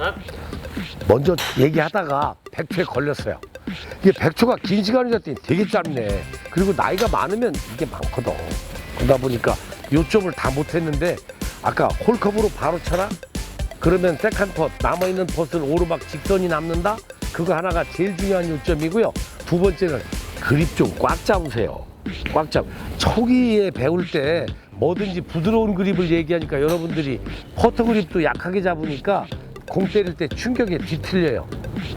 샷. 먼저 얘기하다가 100초에 걸렸어요. 이게 100초가 긴 시간이 됐더니 되게 짧네. 그리고 나이가 많으면 이게 많거든. 그러다 보니까 요점을 다 못했는데 아까 홀컵으로 바로 쳐라? 그러면 세컨 펫, 남아있는 펫은 오르막 직선이 남는다? 그거 하나가 제일 중요한 요점이고요. 두 번째는 그립 좀 꽉 잡으세요. 꽉 잡. 초기에 배울 때 뭐든지 부드러운 그립을 얘기하니까 여러분들이 퍼터 그립도 약하게 잡으니까 공 때릴 때 충격에 뒤틀려요.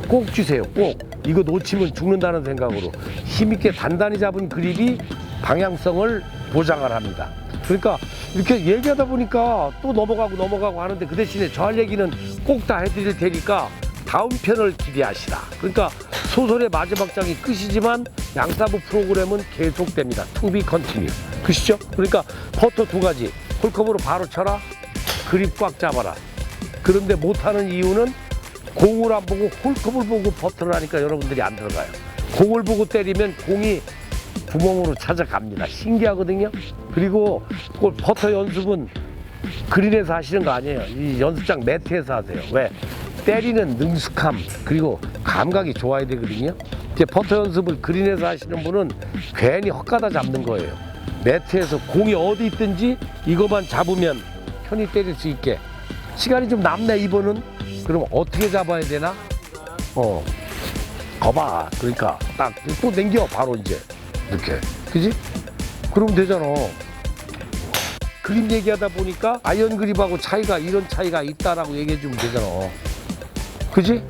꼭 주세요. 꼭. 이거 놓치면 죽는다는 생각으로 힘있게 단단히 잡은 그립이 방향성을 보장을 합니다. 그러니까 이렇게 얘기하다 보니까 또 넘어가고 넘어가고 하는데 그 대신에 저 할 얘기는 꼭 다 해드릴 테니까 다음 편을 기대하시라. 그러니까 소설의 마지막 장이 끝이지만 양사부 프로그램은 계속됩니다. 투비 컨티뉴. 그시죠? 그러니까 퍼터 두 가지. 홀컵으로 바로 쳐라. 그립 꽉 잡아라. 그런데 못하는 이유는 공을 안 보고 홀컵을 보고 퍼터를 하니까 여러분들이 안 들어가요. 공을 보고 때리면 공이 구멍으로 찾아갑니다. 신기하거든요. 그리고 꼭 퍼터 연습은 그린에서 하시는 거 아니에요. 이 연습장 매트에서 하세요. 왜? 때리는 능숙함 그리고 감각이 좋아야 되거든요. 이제 퍼터 연습을 그린에서 하시는 분은 괜히 헛가다 잡는 거예요. 매트에서 공이 어디 있든지 이것만 잡으면 편히 때릴 수 있게 시간이 좀 남네 이번은 그럼 어떻게 잡아야 되나? 어 거봐 그러니까 딱또 당겨 바로 이제 이렇게 그지? 그러면 되잖아. 그림 얘기하다 보니까 아이언 그립하고 차이가 이런 차이가 있다라고 얘기해 주면 되잖아. 그지?